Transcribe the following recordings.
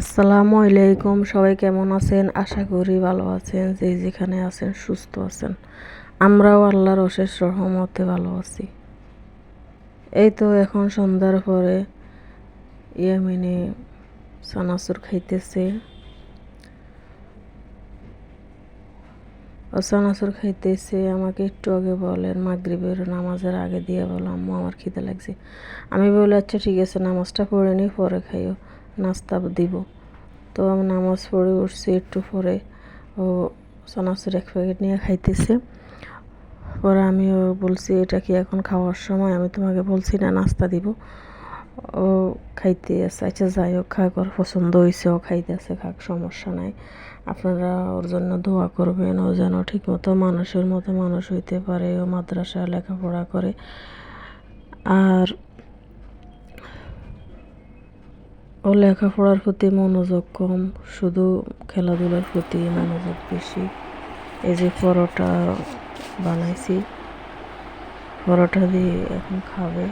আসসালামু আলাইকুম, সবাই কেমন আছেন? আশা করি ভালো আছেন, যে যেখানে আছেন সুস্থ আছেন। আমরাও আল্লাহর অশেষ রহমতে ভালো আছি। এই তো এখন সন্ধ্যার পরে ইয়ামিনে সানাসুর খাইতেছে। সানাসুর খাইতেছে, আমাকে একটু আগে বলেন, মাগরিবের নামাজের আগে দিয়ে বলো, আম্মু আমার খিদে লাগছে। আমি বলে আচ্ছা ঠিক আছে, নামাজটা পড়ে নি, পরে খাইও। নাস্তা দিব। তো আমি নামাজ পড়ে উঠছি একটু পরে। ও সানাসুর এক প্যাকেট নিয়ে খাইতেছে। পরে আমিও বলছি, এটা কি এখন খাওয়ার সময়? আমি তোমাকে বলছি না, নাস্তা দিব। ও খাইতে আছে। আচ্ছা যাই হোক, খাক, ওর পছন্দ হয়েছে ও খাইতে খাইতেছে, খাক, সমস্যা নাই। আপনারা ওর জন্য দোয়া করবেন, ও যেন ঠিকমতো মানুষের মতো মানুষ হইতে পারে, ও মাদ্রাসা লেখাপড়া করে। আর ও লেখাপড়ার প্রতি মনোযোগ কম, শুধু খেলাধুলার প্রতি মনোযোগ বেশি। এই যে পরোটা বানাইছি, পরোটা দিয়ে এখন খাবে।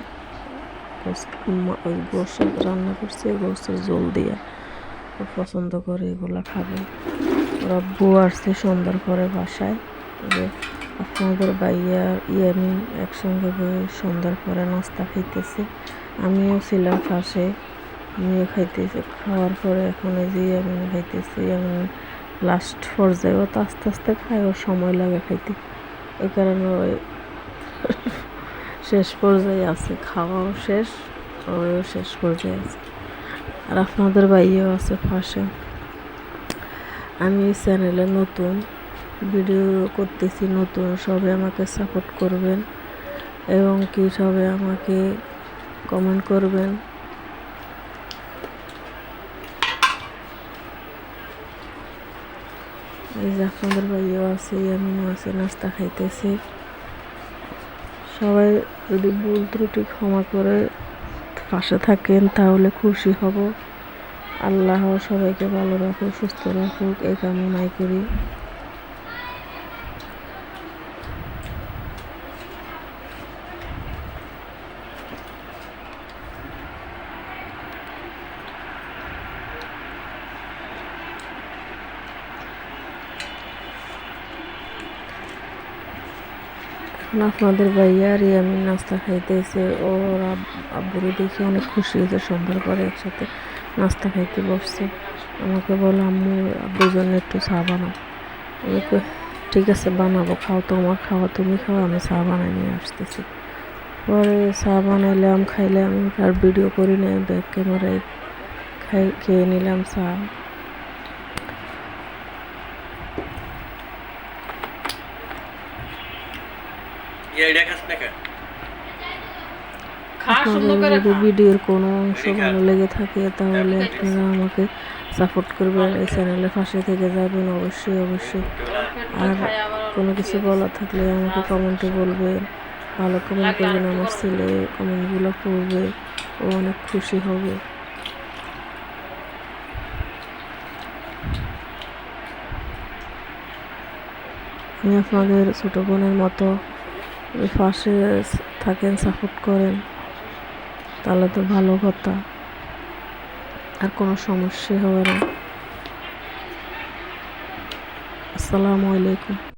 গোসল রান্না করছে গোসের জল দিয়ে পছন্দ করে এগুলো খাবে। ওরা বউ আসছে সন্ধ্যার করে বাসায়। যে আপনাদের বাইয়া ইয়ামিন একসঙ্গে বয়ে সন্ধ্যার পরে নাস্তা খাইতেছে। আমিও ছিলাম পাশে আমিও খাইতেছি, খাওয়ার পরে এখন এই যে আমি খাইতেছি আমি লাস্ট পর্যায়ে ও তো আস্তে আস্তে খায় ওর সময় লাগে খাইতে। এই কারণে ওই শেষ পর্যায়ে আছে, খাওয়াও শেষ ওও শেষ পর্যায়ে আছে। আর আপনাদের ভাইও আছে পাশে। আমি চ্যানেলে নতুন ভিডিও করতেছি নতুন, সবে আমাকে সাপোর্ট করবেন এবং কি সবে আমাকে কমেন্ট করবেন। এই যে আপনাদের ভাইও আছে আমিও আছে, নাস্তা খাইতেছে। সবাই যদি ভুল ত্রুটি ক্ষমা করে পাশে থাকেন, তাহলে খুশি হব। আল্লাহ সবাইকে ভালো রাখুক, সুস্থ রাখুক, এই কামনাই করি। এখন আপনাদের ভাইয়া আমি নাস্তা খাইতেছে। ওর আব্বুরে দেখে অনেক খুশি হয়েছে, সন্ধ্যার পরে একসাথে নাস্তা খাইতে বসছে। আমাকে বলো, আম্মু আব্বুর জন্য একটু চা বানাও। আমি ঠিক আছে, বানাবো, খাও তোমার খাওয়া, তুমি খাও, আমি চা বানাই নিয়ে আসতেছি। পরে চা বানাইলাম, খাইলাম, আর ভিডিও করি নাই ব্যাক ক্যামেরায় খাই, খেয়ে নিলাম চা। আপনাদের যদি ভিডিওর কোনো অংশ ভালো লেগে থাকে তাহলে আপনারা আমাকে সাপোর্ট করবেন এই চ্যানেলের পাশে থেকে যাবেন অবশ্যই অবশ্যই। আর কোনো কিছু বলা থাকলে আমাকে কমেন্টে বলবেন ভালো কমেন্ট করবেন আমার ছেলে কমেন্টগুলো পড়বে ও অনেক খুশি হবে। আমি আপনাদের ছোটো বোনের মতো পাশে থাকেন, সাপোর্ট করেন, তাহলে তো ভালো কথা। আর কোনো সমস্যা হবে না। আসসালামু আলাইকুম।